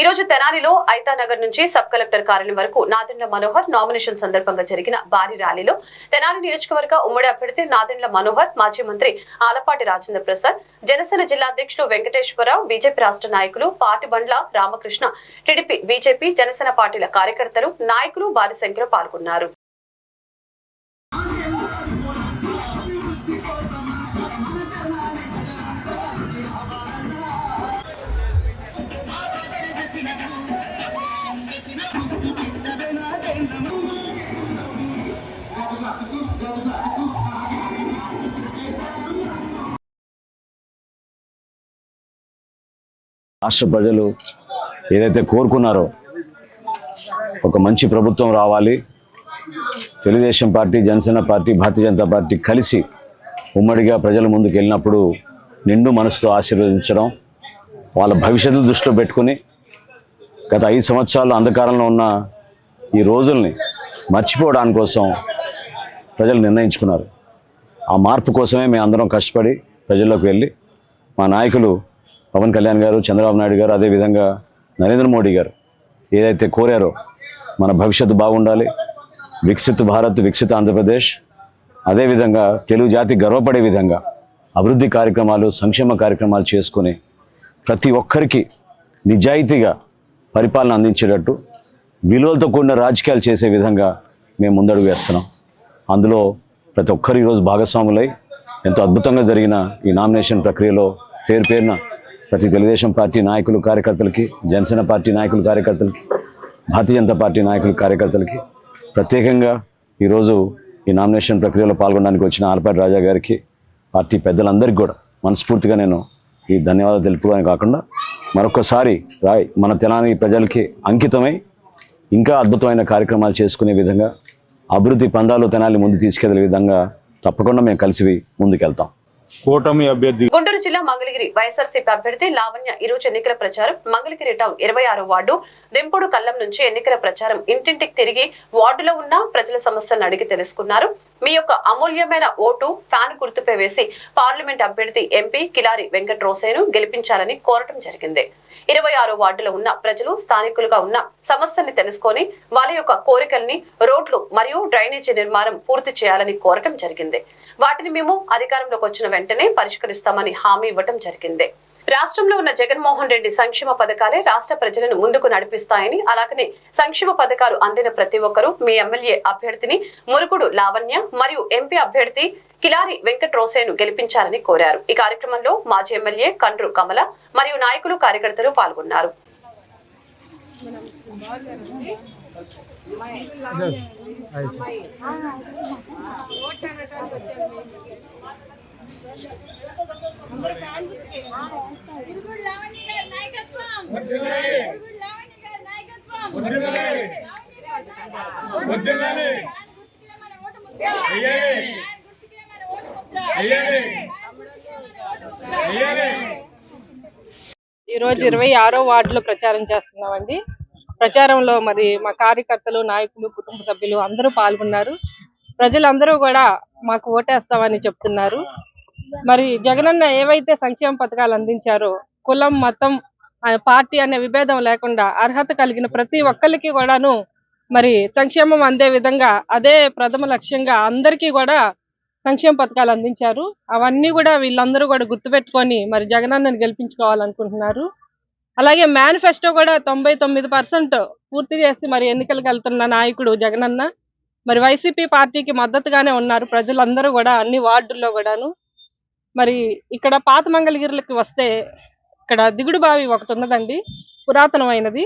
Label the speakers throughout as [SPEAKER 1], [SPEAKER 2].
[SPEAKER 1] ఈ రోజు తెనాలిలో ఐతానగర్ నుంచి సబ్ కలెక్టర్ కార్యాలయం వరకు నాదెండ్ల మనోహర్ నామినేషన్ సందర్భంగా జరిగిన భారీ ర్యాలీలో తెనాలి నియోజకవర్గ ఉమ్మడి అభ్యర్థి నాదెండ్ల మనోహర్ మాజీ మంత్రి ఆలపాటి రాజేంద్ర ప్రసాద్ జనసేన జిల్లా అధ్యక్షులు వెంకటేశ్వరరావు బీజేపీ రాష్ట్ర నాయకులు Patibandla Ramakrishna TDP BJP Janasena పార్టీల కార్యకర్తలు నాయకులు భారీ సంఖ్యలో పాల్గొన్నారు.
[SPEAKER 2] రాష్ట్ర ప్రజలు ఏదైతే కోరుకున్నారో ఒక మంచి ప్రభుత్వం రావాలి. Telugu Desam party Janasena party Bharatiya Janata party కలిసి ఉమ్మడిగా ప్రజల ముందుకు వెళ్ళినప్పుడు నిండు మనసుతో ఆశీర్వదించడం వాళ్ళ భవిష్యత్తు దృష్టిలో పెట్టుకుని గత ఐదు సంవత్సరాలు అంధకారంలో ఉన్న ఈ రోజుల్ని మర్చిపోవడాని కోసం ప్రజలు నిర్ణయించుకున్నారు. ఆ మార్పు కోసమే మేము అందరం కష్టపడి ప్రజల్లోకి వెళ్ళి మా నాయకులు పవన్ కళ్యాణ్ గారు చంద్రబాబు నాయుడు గారు అదేవిధంగా నరేంద్ర మోడీ గారు ఏదైతే కోరారో మన భవిష్యత్తు బాగుండాలి. వికసిత్ భారత్ వికసిత ఆంధ్రప్రదేశ్. అదేవిధంగా తెలుగు జాతి గర్వపడే విధంగా అభివృద్ధి కార్యక్రమాలు సంక్షేమ కార్యక్రమాలు చేసుకుని ప్రతి ఒక్కరికి నిజాయితీగా పరిపాలన అందించేటట్టు విలువలతో కూడిన రాజకీయాలు చేసే విధంగా మేము ముందడుగు వేస్తున్నాం. అందులో ప్రతి ఒక్కరు ఈరోజు భాగస్వాములై ఎంతో అద్భుతంగా జరిగిన ఈ నామినేషన్ ప్రక్రియలో పేరు పేరున ప్రతి తెలుగుదేశం పార్టీ నాయకులు కార్యకర్తలకి జనసేన పార్టీ నాయకులు కార్యకర్తలకి భారతీయ జనతా పార్టీ నాయకులు కార్యకర్తలకి ప్రత్యేకంగా ఈరోజు ఈ నామినేషన్ ప్రక్రియలో పాల్గొనడానికి వచ్చిన ఆలపాటి రాజా గారికి పార్టీ పెద్దలందరికీ కూడా మనస్ఫూర్తిగా నేను ఈ ధన్యవాదాలు తెలుపుకోవడానికి కాకుండా మరొకసారి రాయ్ మన తెలంగాణ ప్రజలకి అంకితమై ఇంకా అద్భుతమైన కార్యక్రమాలు చేసుకునే విధంగా అభివృద్ధి పందాలు తెనాలి ముందు తీసుకెళ్ళే విధంగా తప్పకుండా మేము కలిసి ముందుకెళ్తాం.
[SPEAKER 3] కూటమి అభ్యర్థి
[SPEAKER 1] గుంటూరు జిల్లా మంగళగిరి వైఎస్ఆర్సీపీ అభ్యర్థి లావణ్య ఈ రోజు ఎన్నికల ప్రచారం. మంగళగిరి టౌన్ ఇరవై ఆరో వార్డు దింపుడు కళ్ళం నుంచి ఎన్నికల ప్రచారం. ఇంటింటికి తిరిగి వార్డులో ఉన్న ప్రజల సమస్యలను అడిగి తెలుసుకున్నారు. మీ యొక్క అమూల్యమైన ఓటు ఫ్యాన్ గుర్తుపై వేసి పార్లమెంట్ అభ్యర్థి ఎంపీ కిలారి వెంకట్ రోసేను గెలిపించాలని కోరటం జరిగింది. ఇరవై ఆరో వార్డులో ఉన్న ప్రజలు స్థానికులుగా ఉన్న సమస్యల్ని తెలుసుకొని వాళ్ళ యొక్క కోరికల్ని రోడ్లు మరియు డ్రైనేజీ నిర్మాణం పూర్తి చేయాలని కోరటం జరిగింది. వాటిని మేము అధికారంలోకి వచ్చిన వెంటనే పరిష్కరిస్తామని హామీ ఇవ్వటం జరిగింది. రాష్ట్రంలో ఉన్న జగన్మోహన్ రెడ్డి సంక్షేమ పథకాలే రాష్ట్ర ప్రజలను ముందుకు నడిపిస్తాయని అలాగనే సంక్షేమ పథకాలు అందిన ప్రతి ఒక్కరూ మీ ఎమ్మెల్యే అభ్యర్థిని మురుగుడు లావణ్య మరియు ఎంపీ అభ్యర్థి కిలారి వెంకట్ రోసేను గెలిపించాలని కోరారు ఈ కార్యక్రమంలో మాజీ ఎమ్మెల్యే కండ్రు కమల మరియు నాయకులు కార్యకర్తలు పాల్గొన్నారు
[SPEAKER 4] ఇరుగుడు లావణ్య గారి
[SPEAKER 3] ఈరోజు
[SPEAKER 5] ఈ రోజు ఇరవై ఆరో వార్డులో ప్రచారం చేస్తున్నామండి. ప్రచారంలో మరి మా కార్యకర్తలు నాయకులు కుటుంబ సభ్యులు అందరూ పాల్గొన్నారు. ప్రజలందరూ కూడా మాకు ఓటేస్తామని చెప్తున్నారు. మరి జగనన్న ఏవైతే సంక్షేమ పథకాలు అందించారో కులం మతం పార్టీ అనే విభేదం లేకుండా అర్హత కలిగిన ప్రతి ఒక్కరికి కూడాను మరి సంక్షేమం అందే విధంగా అదే ప్రథమ లక్ష్యంగా అందరికీ కూడా సంక్షేమ పథకాలు అందించారు. అవన్నీ కూడా వీళ్ళందరూ కూడా గుర్తుపెట్టుకొని మరి జగనన్నని గెలిపించుకోవాలనుకుంటున్నారు. అలాగే మేనిఫెస్టో కూడా తొంభై తొమ్మిది పర్సెంట్ పూర్తి చేసి మరి ఎన్నికలకు వెళ్తున్న నాయకుడు జగనన్న. మరి వైసీపీ పార్టీకి మద్దతుగానే ఉన్నారు ప్రజలందరూ కూడా అన్ని వార్డుల్లో కూడాను. మరి ఇక్కడ పాత మంగళగిరులకి వస్తే ఇక్కడ దిగుడు బావి ఒకటి ఉన్నదండి పురాతనమైనది.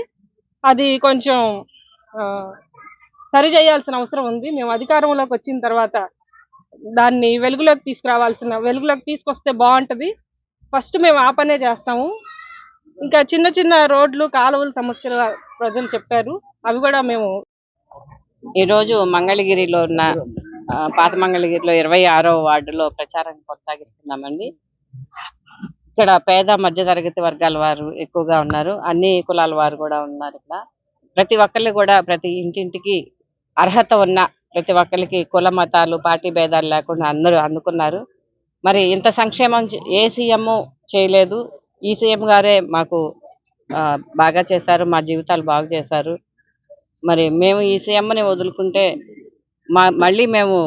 [SPEAKER 5] అది కొంచెం ఆ, సరి చేయాల్సిన అవసరం ఉంది. మేము అధికారంలోకి వచ్చిన తర్వాత దాన్ని వెలుగులోకి తీసుకురావాల్సిన వెలుగులోకి తీసుకొస్తే బాగుంటది. ఫస్ట్ మేము ఆ పనే చేస్తాము. ఇంకా చిన్న చిన్న రోడ్లు కాలువల సమస్యలు ప్రజలు చెప్పారు. అవి కూడా మేము
[SPEAKER 6] ఈరోజు మంగళగిరిలో ఉన్న పాత మంగళగిరిలో ఇరవై ఆరో వార్డులో ప్రచారం కొనసాగిస్తున్నామండి. ఇక్కడ పేద మధ్యతరగతి వర్గాల వారు ఎక్కువగా ఉన్నారు. అన్ని కులాల వారు కూడా ఉన్నారు ఇక్కడ. ప్రతి ఒక్కళ్ళు కూడా ప్రతి ఇంటింటికి అర్హత ఉన్న ప్రతి ఒక్కరికి కుల మతాలు పార్టీ భేదాలు లేకుండా అందరూ అందుకున్నారు. మరి ఇంత సంక్షేమం ఏ సీఎం చేయలేదు. ఈ సీఎం గారే మాకు బాగా చేశారు. మా జీవితాలు బాగు చేశారు. మరి మేము ఈ సీఎంని వదులుకుంటే మా మళ్ళీ మేము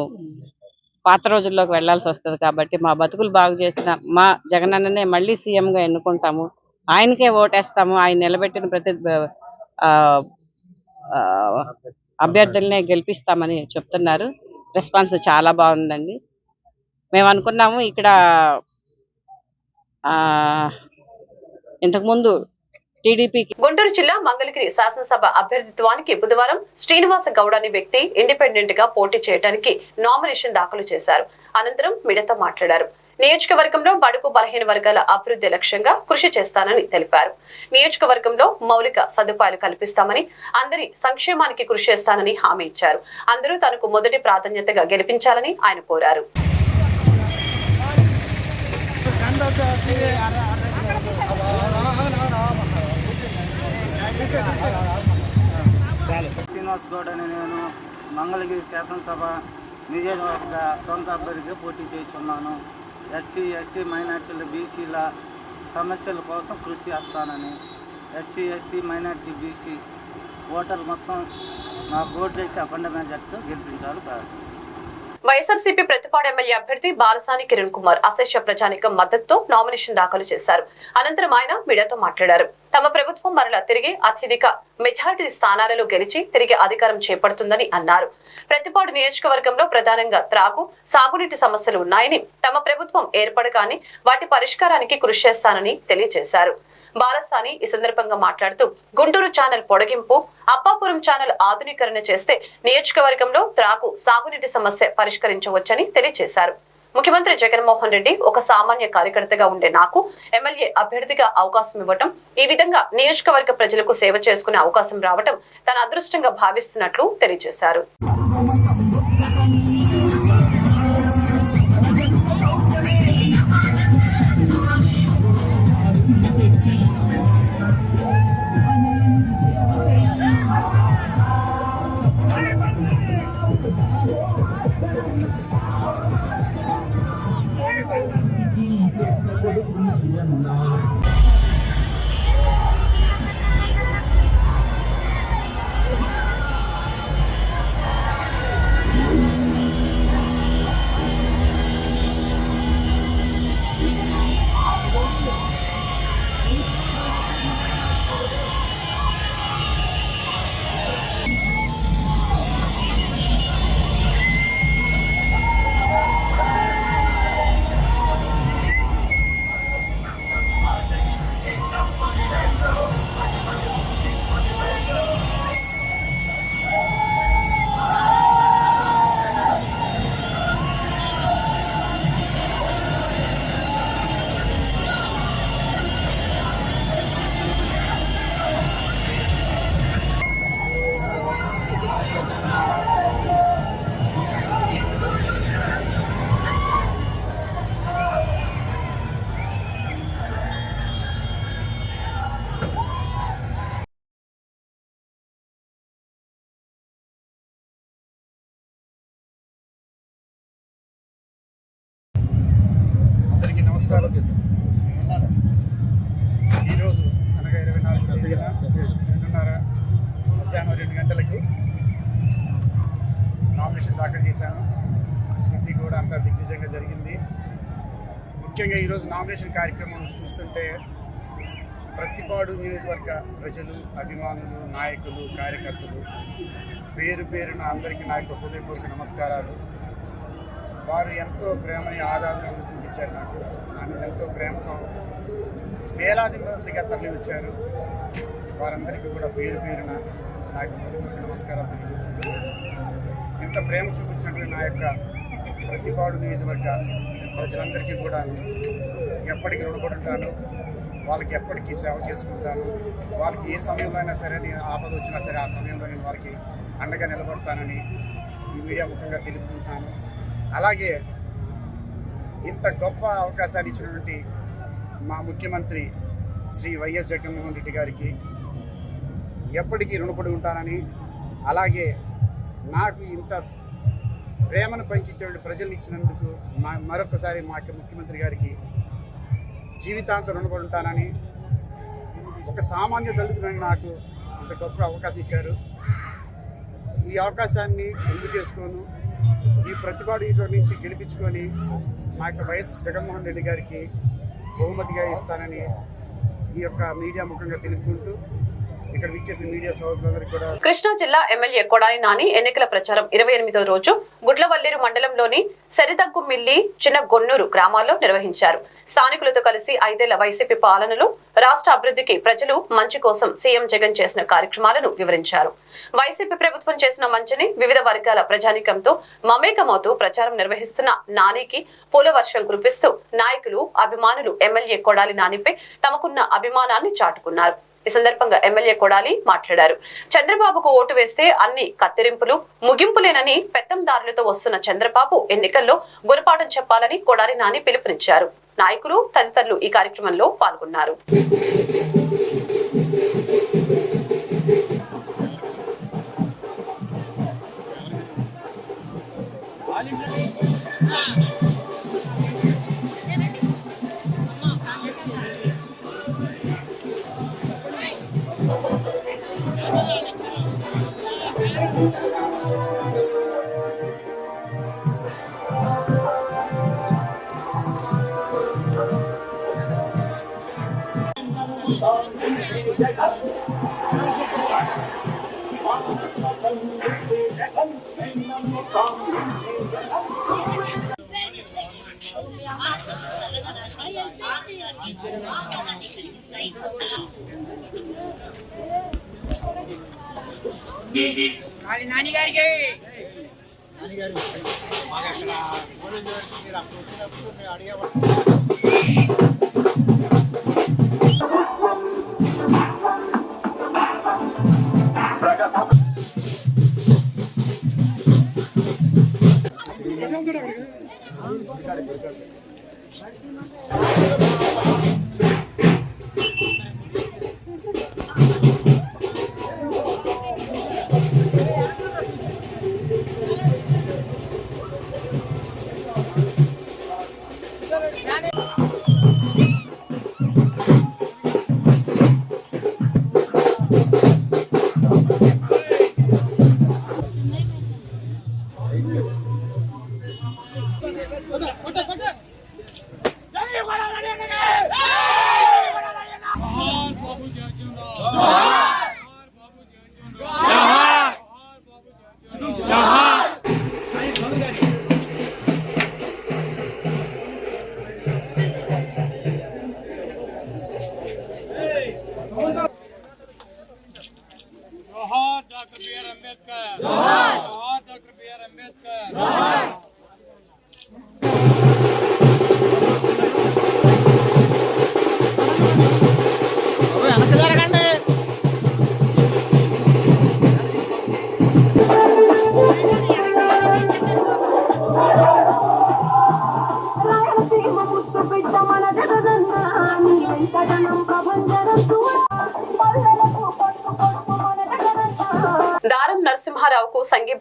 [SPEAKER 6] పాత రోజుల్లోకి వెళ్ళాల్సి వస్తుంది కాబట్టి మా బతుకులు బాగు చేసిన మా జగనన్ననే మళ్ళీ సీఎంగా ఎన్నుకుంటాము. ఆయనకే ఓటేస్తాము. ఆయన నిలబెట్టిన ప్రతి ఆ, ఆ, అభ్యర్థులనే గెలిపిస్తామని చెప్తున్నారు. రెస్పాన్స్ చాలా బాగుందండి. మేము అనుకున్నాము ఇక్కడ ఆ, ఇంతకుముందు టీడీపీకి.
[SPEAKER 1] గుంటూరు జిల్లా మంగళగిరి శాసనసభ అభ్యర్థిత్వానికి బుధవారం శ్రీనివాస గౌడ్ అనే వ్యక్తి ఇండిపెండెంట్గా పోటీ చేయడానికి నామినేషన్ దాఖలు చేశారు. అనంతరం మీడియాతో మాట్లాడారు. నియోజకవర్గంలో బడుగు బలహీన వర్గాల అభివృద్ధి లక్ష్యంగా కృషి చేస్తానని తెలిపారు. నియోజకవర్గంలో మౌలిక సదుపాయాలు కల్పిస్తామని అందరి సంక్షేమానికి కృషి చేస్తానని హామీ ఇచ్చారు. అందరూ తనకు మొదటి ప్రాధాన్యతగా గెలిపించాలని ఆయన కోరారు.
[SPEAKER 7] శ్రీనివాస్ గౌడ్ అని నేను మంగళగిరి శాసనసభ నియోజకవర్గ సొంత అభ్యర్థిగా పోటీ చేస్తున్నాను. ఎస్సీ ఎస్టీ మైనార్టీల బీసీల సమస్యల కోసం కృషి చేస్తానని ఎస్సీ ఎస్టీ మైనార్టీ బీసీ ఓటర్లు మొత్తం నాకు ఓటు వేసి అఖండ మెజార్టీతో గెలిపించాలి ప్రార్థన
[SPEAKER 1] వైఎస్ఆర్సీపీ ప్రతిపాడు ఎమ్మెల్యే అభ్యర్థి బాలసాని కిరణ్ కుమార్ అశేష ప్రజానికం మద్దతుతో నామినేషన్ దాఖలు చేశారు. అనంతరం ఆయన మీడియాతో మాట్లాడారు. తమ ప్రభుత్వం మరలా తిరిగి అత్యధిక మెజారిటీ స్థానాలలో గెలిచి తిరిగి అధికారం చేపడుతుందని అన్నారు. ప్రతిపాడు నియోజకవర్గంలో ప్రధానంగా త్రాగు సాగునీటి సమస్యలు ఉన్నాయని తమ ప్రభుత్వం ఏర్పడగానే వాటి పరిష్కారానికి కృషి చేస్తానని తెలియజేశారు. బాలసాని ఈ సందర్భంగా మాట్లాడుతూ గుంటూరు ఛానల్ పొడిగింపు అప్పాపురం ఛానల్ ఆధునీకరణ చేస్తే నియోజకవర్గంలో త్రాగు సాగునీటి సమస్య పరిష్కరించవచ్చని తెలియజేశారు. ముఖ్యమంత్రి జగన్మోహన్ రెడ్డి ఒక సామాన్య కార్యకర్తగా ఉండే నాకు ఎమ్మెల్యే అభ్యర్థిగా అవకాశం ఇవ్వటం ఈ విధంగా నియోజకవర్గ ప్రజలకు సేవ చేసుకునే అవకాశం రావటం తన అదృష్టంగా భావిస్తున్నట్లు తెలియజేశారు.
[SPEAKER 8] అందరికీ ఈరోజు నామినేషన్ కార్యక్రమం చూస్తుంటే ప్రతిపాడు నియోజకవర్గ ప్రజలు అభిమానులు నాయకులు కార్యకర్తలు పేరు పేరున అందరికీ నా యొక్క హృదయపూర్వక నమస్కారాలు. వారు ఎంతో ప్రేమని ఆరాధనను చూపించారు నాకు. నా మీద ఎంతో ప్రేమతో వేలాది మందిగా తరలి వచ్చారు వారందరికీ కూడా పేరు పేరున నా యొక్క హృదయపూర్వక నమస్కారాలు తెలియజేస్తున్నాను. ఇంత ప్రేమ చూపించినటువంటి నా యొక్క ప్రతిపాడు నియోజకవర్గ ప్రజలందరికీ కూడా ఎప్పటికీ రుణపడి వాళ్ళకి ఎప్పటికీ సేవ చేసుకుంటాను. వాళ్ళకి ఏ సమయంలో అయినా సరే నేను ఆపద వచ్చినా సరే ఆ సమయంలో నేను వారికి అండగా నిలబడతానని ఈ మీడియా ముఖంగా తెలుపుకుంటున్నాను. అలాగే ఇంత గొప్ప అవకాశాన్ని ఇచ్చినటువంటి మా ముఖ్యమంత్రి శ్రీ వైఎస్ జగన్మోహన్ రెడ్డి గారికి ఎప్పటికీ రుణపడి ఉంటానని అలాగే నాకు ఇంత ప్రేమను పంచించేటువంటి ప్రజలు ఇచ్చినందుకు మా మరొకసారి మా ముఖ్యమంత్రి గారికి జీవితాంతం రుణపడి ఉంటానని ఒక సామాన్య దళితులని నాకు అంత గొప్ప అవకాశం ఇచ్చారు. ఈ అవకాశాన్ని ముందు చేసుకోను ఈ ప్రతిపాడు నుంచి గెలిపించుకొని మా యొక్క వైఎస్ జగన్మోహన్ రెడ్డి గారికి బహుమతిగా ఇస్తానని ఈ యొక్క మీడియా ముఖంగా తెలుపుకుంటూ ఇక్కడ విచ్చేసిన మీడియా సోదరులందరికీ కూడా
[SPEAKER 1] కృష్ణా జిల్లా ఎమ్మెల్యే కొడాలి నాని ఎన్నికల ప్రచారం ఇరవై ఎనిమిదో రోజు గుడ్లవల్లేరు మండలంలోని సెరిదగ్గుమిల్లి చిన్న గొన్నూరు గ్రామాల్లో నిర్వహించారు. స్థానికులతో కలిసి ఐదేళ్ళ వైసీపీ పాలనలో రాష్ట్ర అభివృద్ధికి ప్రజలు మంచి కోసం సీఎం జగన్ చేసిన కార్యక్రమాలను వివరించారు. వైసీపీ ప్రభుత్వం చేసిన మంచిని వివిధ వర్గాల ప్రజానీకంతో మమేకమవుతూ ప్రచారం నిర్వహిస్తున్న నానికి పూల వర్షం కురిపిస్తూ నాయకులు అభిమానులు ఎమ్మెల్యే కొడాలి నానిపై తమకున్న అభిమానాన్ని చాటుకున్నారు. ఈ సందర్భంగా ఎమ్మెల్యే కొడాలి మాట్లాడారు. చంద్రబాబుకు ఓటు వేస్తే అన్ని కత్తిరింపులు ముగింపులేనని పెత్తందారులతో వస్తున్న చంద్రబాబు ఎన్నికల్లో గురపాఠం చెప్పాలని కొడాలి నాని పిలుపునిచ్చారు. నాయకులు తదితరులు ఈ కార్యక్రమంలో పాల్గొన్నారు.
[SPEAKER 9] జోహార్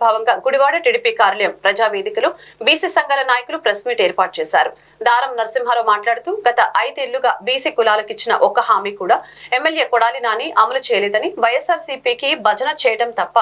[SPEAKER 1] భాగంగా గుడివాడ టీడీపీ కార్యాలయం ప్రజావేదికలో బీసీ సంఘాల నాయకులు ప్రెస్ మీట్ ఏర్పాటు చేశారు. దారం నరసింహారావు మాట్లాడుతూ గత ఐదేళ్ళుగా బీసీ కులాలకు ఇచ్చిన ఒక హామీ కూడా ఎమ్మెల్యే కొడాలి నాని అమలు చేయలేదని వైఎస్ఆర్సీపీకి భజన చేయడం తప్ప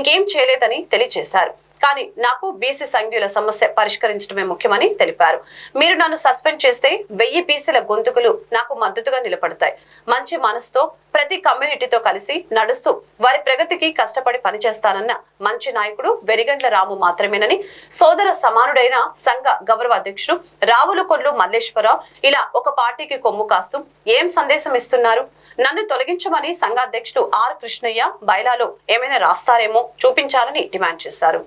[SPEAKER 1] ఇంకేం చేయలేదని తెలియజేశారు. కానీ నాకు బీసీ సంఘ్యుల సమస్య పరిష్కరించడమే ముఖ్యమని తెలిపారు. మీరు నన్ను సస్పెండ్ చేస్తే వెయ్యి బీసీల గొంతుకులు నాకు మద్దతుగా నిలబడతాయి. మంచి మనసుతో ప్రతి కమ్యూనిటీతో కలిసి నడుస్తూ వారి ప్రగతికి కష్టపడి పనిచేస్తానన్న మంచి నాయకుడు వెరిగండ్ల రాము మాత్రమేనని సోదర సమానుడైన సంఘ గౌరవ అధ్యక్షుడు రావులకొల్లు మల్లేశ్వరరావు ఇలా ఒక పార్టీకి కొమ్ము కాస్తూ ఏం సందేశం ఇస్తున్నారు? నన్ను తొలగించమని సంఘాధ్యక్షుడు ఆర్ కృష్ణయ్య బయలాలో ఏమైనా రాస్తారేమో చూపించాలని డిమాండ్ చేశారు.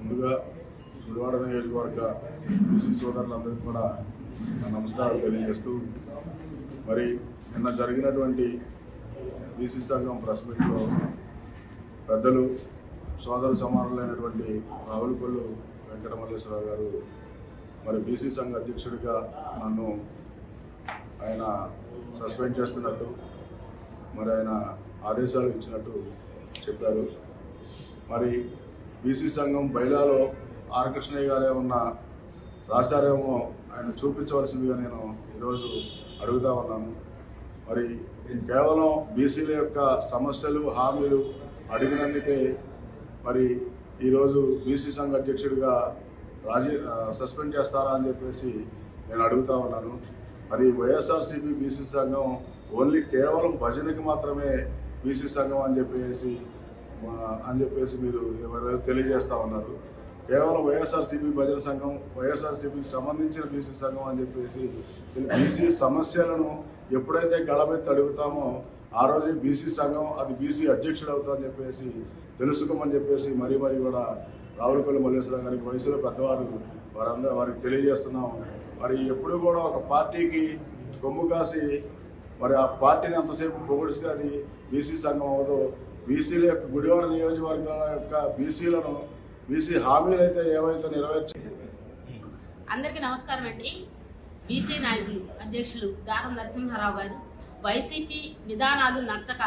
[SPEAKER 10] ముందుగా గుడివాడ నియోజకవర్గ బీసీ సోదరులందరికీ కూడా నమస్కారాలు తెలియజేస్తూ మరి నిన్న జరిగినటువంటి బీసీ సంఘం ప్రెస్ మీట్లో పెద్దలు సోదర సమానులైనటువంటి రావులపల్లు వెంకటమల్లేశ్వరరావు గారు మరి బీసీ సంఘ అధ్యక్షుడిగా నన్ను ఆయన సస్పెండ్ చేస్తున్నట్టు మరి ఆయన ఆదేశాలు ఇచ్చినట్టు చెప్పారు. మరి బీసీ సంఘం బైలాలో ఆర్ కృష్ణయ్య గారే ఉన్న రాశారేమో ఆయన చూపించవలసిందిగా నేను ఈరోజు అడుగుతా ఉన్నాను. మరి కేవలం బీసీల యొక్క సమస్యలు హామీలు అడిగినందుకే మరి ఈరోజు బీసీ సంఘ అధ్యక్షుడిగా రాజీ సస్పెండ్ చేస్తారా అని చెప్పేసి నేను అడుగుతా ఉన్నాను. అది వైఎస్ఆర్సీపీ బీసీ సంఘం ఓన్లీ కేవలం భజనకి మాత్రమే బీసీ సంఘం అని చెప్పేసి అని చెప్పేసి మీరు ఎవరు తెలియజేస్తా ఉన్నారు. కేవలం వైఎస్ఆర్సీపీ భజన సంఘం వైఎస్ఆర్సీపీకి సంబంధించిన బీసీ సంఘం అని చెప్పేసి బీసీ సమస్యలను ఎప్పుడైతే గళమెత్తి అడుగుతామో ఆ రోజే బీసీ సంఘం అది బీసీ అధ్యక్షుడు అవుతామని చెప్పేసి తెలుసుకోమని చెప్పేసి మరీ మరీ కూడా రావులపల్లి మల్లేశ్వరం గారికి వయసులో పెద్దవారు వారందరూ వారికి తెలియజేస్తున్నాం మరి ఎప్పుడు కూడా ఒక పార్టీకి కొమ్ము కాసి మరి ఆ పార్టీని ఎంతసేపు పొగిడిస్తే అది బీసీ సంఘం అవ్వదు. బీసీల యొక్క గుడివాడ నియోజకవర్గాల యొక్క బీసీలను బీసీ హామీలు అయితే ఏవైతే నెరవేర్చి
[SPEAKER 11] అందరికీ నమస్కారం అండి. బీసీ నాయకులు అధ్యక్షులు దారం నరసింహారావు గారు వైసీపీ విధానాలు నచ్చక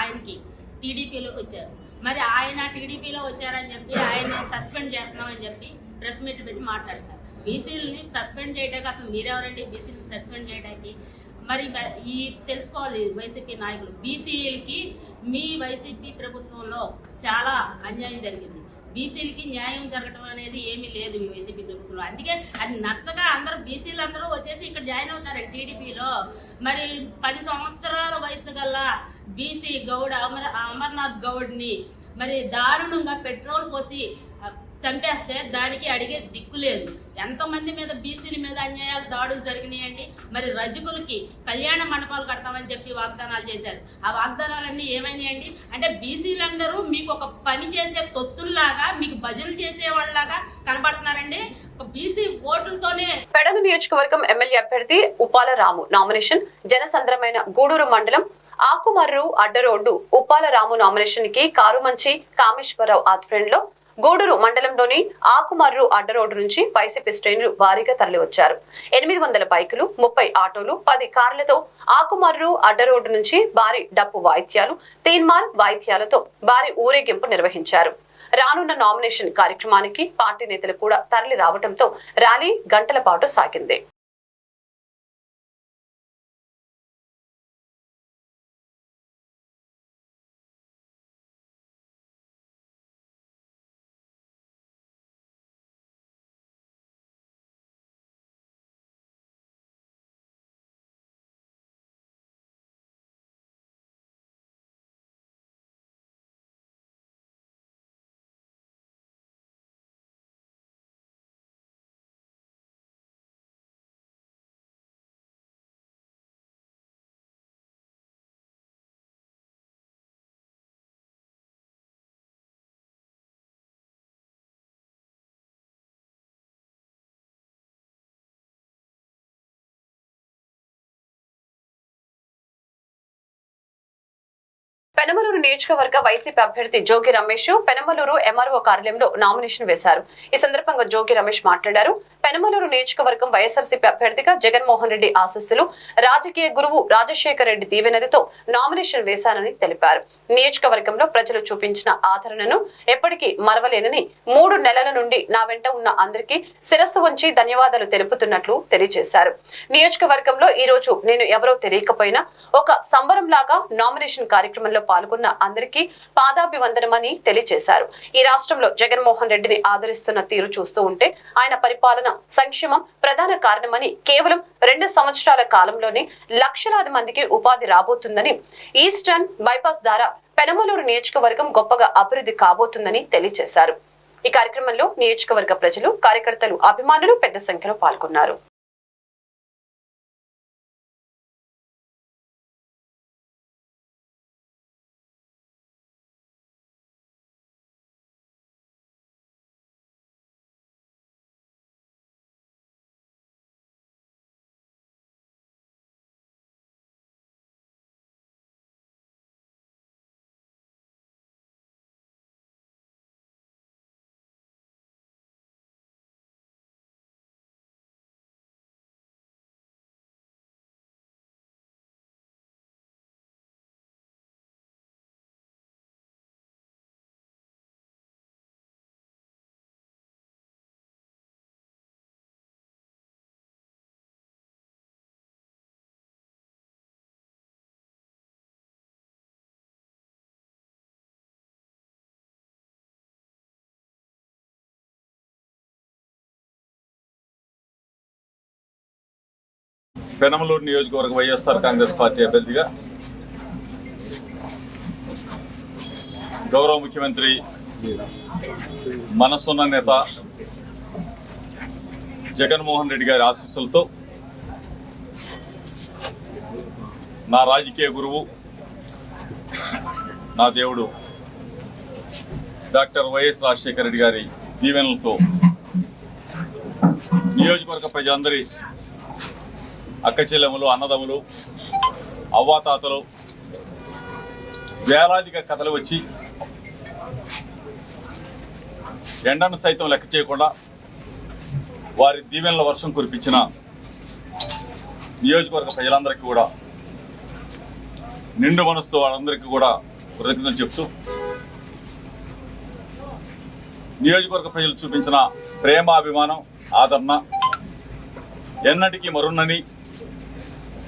[SPEAKER 11] ఆయనకి టీడీపీలోకి వచ్చారు. మరి ఆయన టీడీపీలో వచ్చారని చెప్పి ఆయన సస్పెండ్ చేస్తున్నామని చెప్పి ప్రెస్ మీట్ పెట్టి మాట్లాడతారు బీసీలని సస్పెండ్ చేయడానికి అసలు మీరెవరండి? బీసీని సస్పెండ్ చేయడానికి మరి ఈ తెలుసుకోవాలి వైసీపీ నాయకులు. బీసీలకి మీ వైసీపీ ప్రభుత్వంలో చాలా అన్యాయం జరిగింది. బీసీలకి న్యాయం జరగటం అనేది ఏమీ లేదు మీ వైసీపీ ప్రభుత్వంలో. అందుకే అది నచ్చగా అందరూ బీసీలు అందరూ వచ్చేసి ఇక్కడ జాయిన్ అవుతారు టీడీపీలో. మరి పది సంవత్సరాల వయసు గల బీసీ గౌడ్ అమర్ అమర్నాథ్ గౌడ్ని మరి దారుణంగా పెట్రోల్ పోసి చంపేస్తే దానికి అడిగే దిక్కు లేదు. ఎంతమంది మీద బీసీల మీద అన్యాయాలు దాడులు జరిగినాయండి మరి రజకులకి కళ్యాణ మండపాలు కడతామని చెప్పి వాగ్దానాలు చేశారు. ఆ వాగ్దానాలన్నీ ఏమైనాయండి అంటే బీసీలందరూ మీకు ఒక పని చేసే తొత్తుల్లాగా మీకు భజనలు చేసే వాళ్ళలాగా కనబడుతున్నారండి. ఒక బీసీ ఓట్లతోనే
[SPEAKER 1] పెడన నియోజకవర్గం ఎమ్మెల్యే అభ్యర్థి ఉపాల రాము నామినేషన్ జనసంద్రమైన గూడూరు మండలం ఆకుమర్రు అడ్డరోడ్డు ఉపాల రాము నామినేషన్కి కారుమంచి కామేశ్వరరావు ఆధ్వర్యంలో గూడూరు మండలంలోని ఆకుమర్రు అడ్డరోడ్డు నుంచి వైసీపీ శ్రేణులు భారీగా తరలివచ్చారు. ఎనిమిది వందల బైకులు ముప్పై ఆటోలు పది కార్లతో ఆకుమర్రు అడ్డరోడ్డు నుంచి భారీ డప్పు వాయిద్యాలు తీన్మార్ వాయిద్యాలతో భారీ ఊరేగింపు నిర్వహించారు. రానున్న నామినేషన్ కార్యక్రమానికి పార్టీ నేతలు కూడా తరలి రావడంతో ర్యాలీ గంటల పాటు సాగింది. పెనమలూరు నియోజకవర్గ వైసీపీ అభ్యర్థి జోగి రమేష్ పెనమలూరు ఎంఆర్ఓ కార్యాలయంలో నామినేషన్ వేశారు. ఈ సందర్భంగా జోగి రమేష్ మాట్లాడారు. పెనమలూరు నియోజకవర్గం వైఎస్ఆర్సీపీ అభ్యర్థిగా జగన్మోహన్ రెడ్డి ఆశస్సులు రాజకీయ గురువు రాజశేఖర రెడ్డి దీవెనలతో నామినేషన్ వేశానని తెలిపారు. నియోజకవర్గంలో ప్రజలు చూపించిన ఆదరణను ఎప్పటికీ మరవలేనని మూడు నెలల నుండి నా వెంట ఉన్న అందరికీ శిరస్సు వంచి ధన్యవాదాలు తెలుపుతున్నట్లు తెలియజేశారు. నియోజకవర్గంలో ఈ రోజు నేను ఎవరో తెలియకపోయినా ఒక సంబరంలాగా నామినేషన్ కార్యక్రమంలో పాల్గొన్న అందరికీ పాదాభివందనమని తెలియజేశారు. ఈ రాష్ట్రంలో జగన్మోహన్ రెడ్డిని ఆదరిస్తున్న తీరు చూస్తూ ఉంటే ఆయన పరిపాలన సంక్షేమం ప్రధాన కారణమని కేవలం రెండు సంవత్సరాల కాలంలోనే లక్షలాది మందికి ఉపాధి రాబోతుందని ఈస్టర్న్ బైపాస్ ద్వారా పెనమలూరు నియోజకవర్గం గొప్పగా అభివృద్ధి కాబోతుందని తెలియజేశారు. ఈ కార్యక్రమంలో నియోజకవర్గ ప్రజలు కార్యకర్తలు అభిమానులు పెద్ద సంఖ్యలో పాల్గొన్నారు.
[SPEAKER 12] పెనమలూరు నియోజకవర్గ వైఎస్ఆర్ కాంగ్రెస్ పార్టీ అభ్యర్థిగా గౌరవ ముఖ్యమంత్రి మనసున్న నేత జగన్మోహన్ రెడ్డి గారి ఆశీస్సులతో నా రాజకీయ గురువు నా దేవుడు డాక్టర్ వైఎస్ రాజశేఖర రెడ్డి గారి దీవెనలతో నియోజకవర్గ ప్రజలందరి అక్క చెల్లెములు అన్నదమ్ములు అవ్వాతాతలు వేలాదిగా కథలు వచ్చి ఎండను సైతం లెక్క చేయకుండా వారి దీవెనల వర్షం కురిపించిన నియోజకవర్గ ప్రజలందరికీ కూడా నిండు మనసుతో వాళ్ళందరికీ కూడా కృతజ్ఞతలు చెప్తూ నియోజకవర్గ ప్రజలు చూపించిన ప్రేమ అభిమానం ఆదరణ ఎన్నటికీ మరున్నని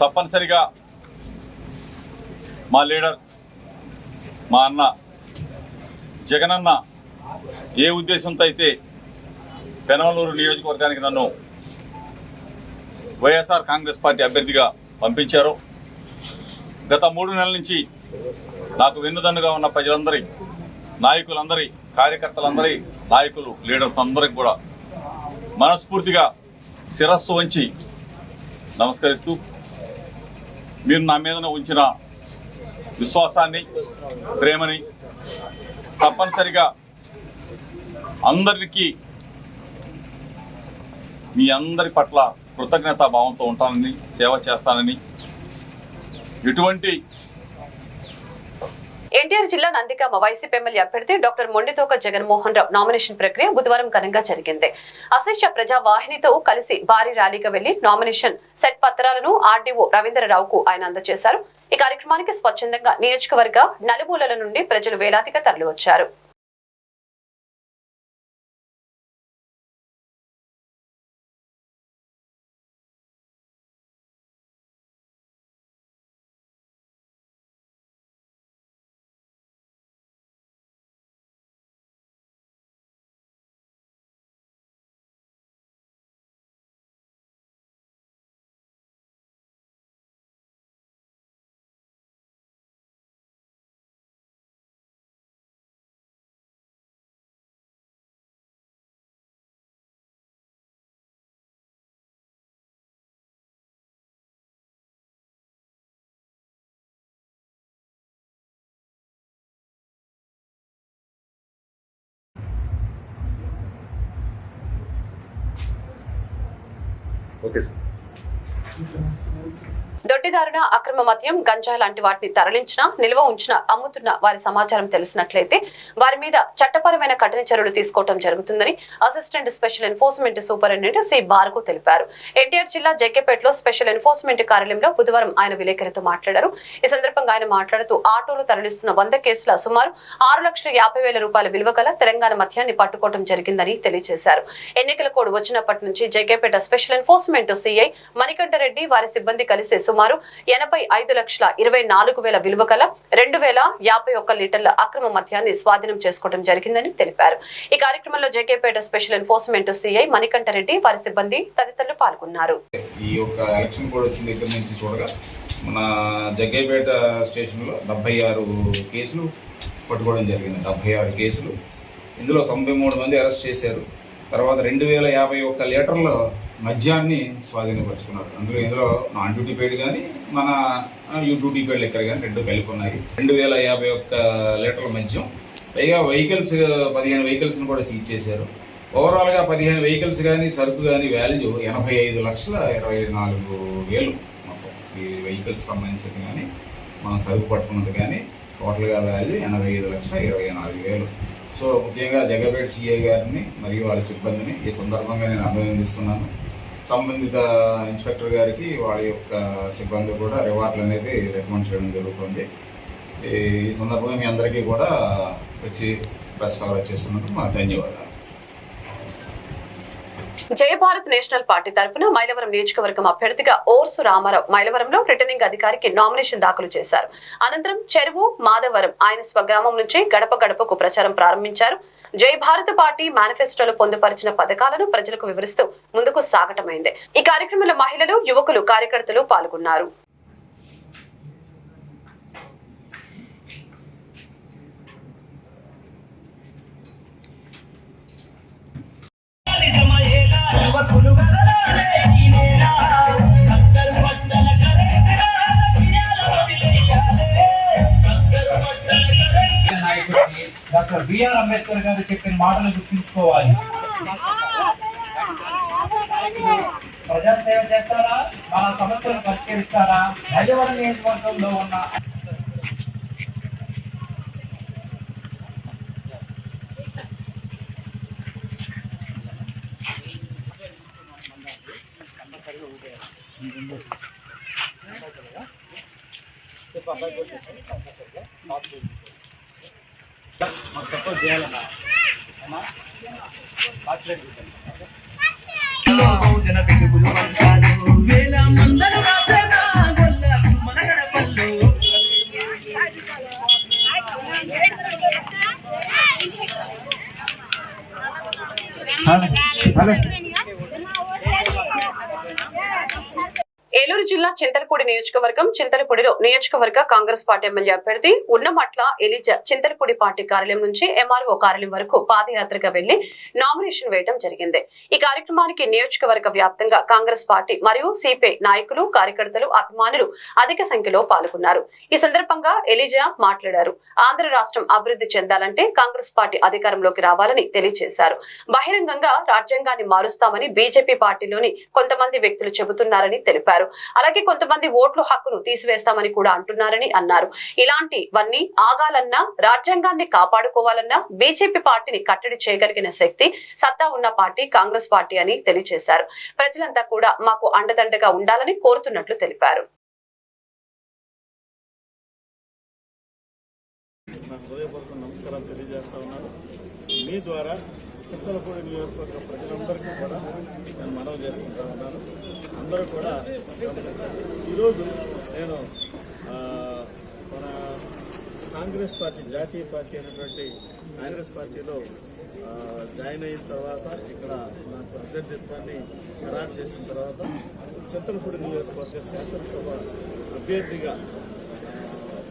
[SPEAKER 12] తప్పనిసరిగా మా లీడర్ మా అన్న జగనన్న ఏ ఉద్దేశంతో అయితే పెనమలూరు నియోజకవర్గానికి నన్ను వైఎస్ఆర్ కాంగ్రెస్ పార్టీ అభ్యర్థిగా పంపించారో. గత మూడు నెలల నుంచి నాకు వెన్నుదన్నుగా ఉన్న ప్రజలందరి నాయకులందరి కార్యకర్తలందరి నాయకులు లీడర్స్ అందరికి కూడా మనస్ఫూర్తిగా శిరస్సు వంచి నమస్కరిస్తూ మీరు నా మీద ఉంచిన విశ్వాసాన్ని ప్రేమని తప్పనిసరిగా అందరికీ మీ అందరి పట్ల కృతజ్ఞతా భావంతో ఉంటానని సేవ చేస్తానని ఎటువంటి
[SPEAKER 1] ఎన్టీఆర్ జిల్లా నందికామ వైసీపీ ఎమ్మెల్యే అభ్యర్థి డాక్టర్ మొండితోక జగన్మోహన్ రావు నామినేషన్ ప్రక్రియ బుధవారం ఘనంగా జరిగింది. అశేష ప్రజావాహినితో కలిసి భారీ ర్యాలీగా వెళ్ళి నామినేషన్ సెట్ పత్రాలను ఆర్డీఓ రవీంద్రరావుకు ఆయన అందజేశారు. ఈ కార్యక్రమానికి స్వచ్ఛందంగా నియోజకవర్గ నలుమూలల నుండి ప్రజలు వేలాదిగా తరలివచ్చారు.
[SPEAKER 12] ఓకే సార్
[SPEAKER 1] దొడ్డిదారుణ అక్రమ మద్యం గంజా లాంటి వాటిని తరలించిన నిల్వ ఉంచిన అమ్ముతున్న వారి సమాచారం తెలిసినట్లయితే వారి మీద చట్టపరమైన కఠిన చర్యలు తీసుకోవడం జరుగుతుందని assistant special enforcement superintendent C. బార్కు తెలిపారు. ఎన్టీఆర్ జిల్లా జగ్గేపేటలో స్పెషల్ ఎన్ఫోర్స్మెంట్ కార్యాలయంలో బుధవారం ఆయన విలేకరులతో మాట్లాడారు. ఈ సందర్భంగా ఆయన మాట్లాడుతూ ఆటోలు తరలిస్తున్న వంద కేసుల సుమారు ఆరు లక్షల యాభై వేల రూపాయల విలువ గల తెలంగాణ మద్యాన్ని పట్టుకోవడం జరిగిందని తెలియజేశారు. ఎన్నికల కోడ్ వచ్చినప్పటి నుంచి Jaggayyapeta special enforcement CI Manikanta Reddy వారి సిబ్బంది కలిసి సుమారు ఎనభై ఐదు లక్షల ఇరవై నాలుగు వేల విలువ గల రెండు వేల యాభై ఒక్క లీటర్ల అక్రమ మద్యాన్ని స్వాధీనం చేసుకోవడం జరిగిందని తెలిపారు. ఈ కార్యక్రమంలో జేకేపేట స్పెషల్ ఎన్ఫోర్స్మెంట్ సిఐ మణికంఠరెడ్డి వారి సిబ్బంది తదితరులు పాల్గొన్నారు.
[SPEAKER 13] ఈ యొక్క ఎలక్షన్ కోడ్ వచ్చిన దగ్గర నుంచి చూడగా మన జగ్గైపేట స్టేషన్లో డెబ్బై ఆరు కేసులు పట్టుకోవడం జరిగింది. డెబ్బై ఆరు కేసులు. ఇందులో తొంభై మూడు మంది అరెస్ట్ చేశారు. తర్వాత రెండు వేల యాభై ఒక్క లీటర్ల మద్యాన్ని స్వాధీనపరుచుకున్నారు. అందులో ఇందులో నాన్ డ్యూటీ పేడ్ కానీ మన యూ డ్యూటీ పేడ్ లెక్కలు కానీ రెండు కలిపి ఉన్నాయి రెండు వేల యాభై ఒక్క లీటర్ల మద్యం. పైగా వెహికల్స్ పదిహేను వెహికల్స్ని కూడా సీజ్ చేశారు. ఓవరాల్గా పదిహేను వెహికల్స్ కానీ సరుకు కానీ వాల్యూ ఎనభై ఐదు లక్షల ఇరవై నాలుగు వేలు మొత్తం. ఈ వెహికల్స్ సంబంధించింది కానీ మనం సరుకు పట్టుకున్నది కానీ టోటల్గా వాల్యూ ఎనభై ఐదు లక్షల ఇరవై నాలుగు వేలు. సో ముఖ్యంగా జగపేట సిఐ గారిని మరియు వాళ్ళ సిబ్బందిని ఈ సందర్భంగా నేను అభినందిస్తున్నాను. సంబంధిత ఇన్స్పెక్టర్ గారికి వాళ్ళ యొక్క సిబ్బంది కూడా రివార్డులు అనేది రికమెండ్ చేయడం జరుగుతుంది. ఈ సందర్భంగా మీ అందరికీ కూడా వచ్చి ప్రెస్ కవర్ చేస్తున్నందుకు మా ధన్యవాదాలు.
[SPEAKER 1] జయభారత్ నేషనల్ పార్టీ తరఫున మైలవరం నియోజకవర్గం అభ్యర్థిగా ఓర్సు రామారావు మైలవరంలో రిటర్నింగ్ అధికారికి నామినేషన్ దాఖలు చేశారు. అనంతరం చెరువు మాధవరం ఆయన స్వగ్రామం నుంచి గడప గడపకు ప్రచారం ప్రారంభించారు. జై భారత్ పార్టీ మేనిఫెస్టోలో పొందుపరిచిన పథకాలను ప్రజలకు వివరిస్తూ ముందుకు సాగటమైంది. ఈ కార్యక్రమంలో మహిళలు యువకులు కార్యకర్తలు పాల్గొన్నారు.
[SPEAKER 9] నాయకుడిని డాక్టర్ బిఆర్ అంబేద్కర్ గారు చెప్పిన మాటలు గుర్తుంచుకోవాలి. ప్రజాసేవ చేస్తారా? మన సమస్యలు పరిష్కరిస్తారా? హైదరాబాద్ నియోజకవర్గంలో ఉన్న మాకు సపోర్ట్ చేయాలన్నా
[SPEAKER 14] భోజన వెలుగులు వంశాలు వేల మందలు రాసేన గొల్లకు
[SPEAKER 1] జిల్లా చింతలపూడి నియోజకవర్గం చింతలపూడిలో నియోజకవర్గ కాంగ్రెస్ పార్టీ ఎమ్మెల్యే అభ్యర్థి ఉన్నమట్ల ఎలిజా చింతలపూడి పార్టీ కార్యాలయం నుంచి ఎంఆర్ఓ కార్యాలయం వరకు పాదయాత్రగా వెళ్ళి నామినేషన్ వేయడం జరిగింది. ఈ కార్యక్రమానికి నియోజకవర్గ వ్యాప్తంగా కాంగ్రెస్ పార్టీ మరియు సిపిఐ నాయకులు కార్యకర్తలు అభిమానులు అధిక సంఖ్యలో పాల్గొన్నారు. ఈ సందర్భంగా ఎలిజా మాట్లాడారు. ఆంధ్ర రాష్ట్రం అభివృద్ధి చెందాలంటే కాంగ్రెస్ పార్టీ అధికారంలోకి రావాలని తెలియజేశారు. బహిరంగంగా రాజ్యాంగాన్ని మారుస్తామని బీజేపీ పార్టీలోని కొంతమంది వ్యక్తులు చెబుతున్నారని తెలిపారు. అలాగే కొంతమంది ఓట్లు హక్కును తీసివేస్తామని కూడా అంటున్నారని అన్నారు. ఇలాంటివన్నీ ఆగాలన్నా రాజ్యాంగాన్ని కాపాడుకోవాలన్నా బీజేపీ పార్టీని కట్టడి చేయగలిగిన శక్తి సత్తా ఉన్న పార్టీ కాంగ్రెస్ పార్టీ అని తెలియజేశారు ప్రజలంతా కూడా మాకు అండదండగా ఉండాలని కోరుతున్నట్లు తెలిపారు
[SPEAKER 3] నా హృదయపూర్వక నమస్కారాలు తెలియజేస్తా ఉన్నాను మీ ద్వారా చిత్తలపూడి నియోజకవర్గ ప్రజలందరికీ కూడా నేను మనవి చేసుకుంటా ఉన్నాను. అందరూ కూడా ఈరోజు నేను మన కాంగ్రెస్ పార్టీ జాతీయ పార్టీ అయినటువంటి కాంగ్రెస్ పార్టీలో జాయిన్ అయిన తర్వాత ఇక్కడ నాకు అభ్యర్థిత్వాన్ని ఖరారు చేసిన తర్వాత చింతలపూడి నియోజకవర్గ శాసనసభ అభ్యర్థిగా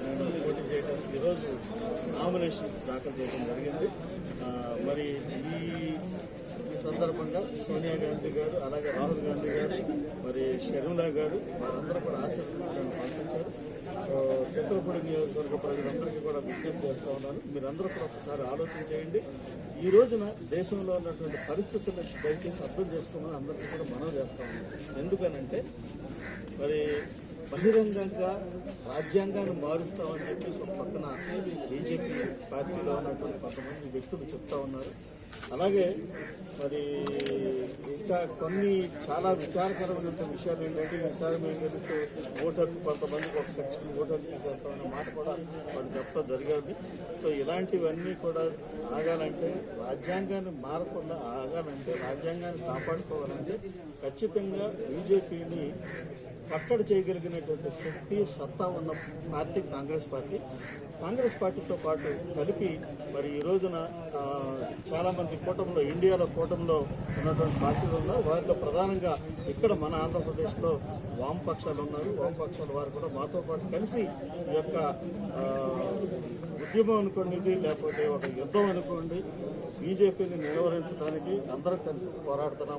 [SPEAKER 3] నేను పోటీ చేయడానికి ఈరోజు నామినేషన్స్ దాఖలు చేయడం జరిగింది. మరి ఈ ఈ సందర్భంగా సోనియా గాంధీ గారు అలాగే రాహుల్ గాంధీ గారు మరి షర్మిలా గారు వారందరూ కూడా ఆశీర్వదించడానికి పంపించారు సో చిత్రపూడి నియోజకవర్గ ప్రజలందరికీ కూడా విజ్ఞప్తి చేస్తూ ఉన్నాను. మీరందరూ కూడా ఒకసారి ఆలోచన చేయండి. ఈ రోజున దేశంలో ఉన్నటువంటి పరిస్థితులను దయచేసి అర్థం చేసుకోమని అందరికీ కూడా మనం చేస్తా ఉన్నాం ఎందుకనంటే మరి బహిరంగంగా రాజ్యాంగాన్ని మారుస్తామని చెప్పేసి ఒక పక్కన బీజేపీ పార్టీలో ఉన్నటువంటి కొంతమంది వ్యక్తులు చెప్తా ఉన్నారు. అలాగే మరి ఇంకా కొన్ని చాలా విచారకరమైన విషయాలు ఏంటంటే ఈసారి మేము ఎందుకు ఓటర్ కొంతమందికి ఒక సెక్షన్ ఓటర్ తీసేస్తామనే మాట కూడా వాళ్ళు చెప్తా జరిగింది. సో ఇలాంటివన్నీ కూడా ఆగాలంటే రాజ్యాంగాన్ని మారకుండా ఆగాలంటే రాజ్యాంగాన్ని కాపాడుకోవాలంటే ఖచ్చితంగా బీజేపీని కట్టడి చేయగలిగినటువంటి శక్తి సత్తా ఉన్న పార్టీ కాంగ్రెస్ పార్టీ. కాంగ్రెస్ పార్టీతో పాటు కలిపి మరి ఈ రోజున చాలామంది కూటమిలో ఇండియాలో కూటమిలో ఉన్నటువంటి పార్టీలు ఉన్నారు. వారిలో ప్రధానంగా ఇక్కడ మన ఆంధ్రప్రదేశ్లో వామపక్షాలు ఉన్నారు. వామపక్షాల వారు కూడా మాతో పాటు కలిసి ఈ యొక్క ఉద్యమం అనుకోండి లేకపోతే ఒక యుద్ధం అనుకోండి బీజేపీని నిలువరించడానికి అందరం కలిసి పోరాడుతున్నాం.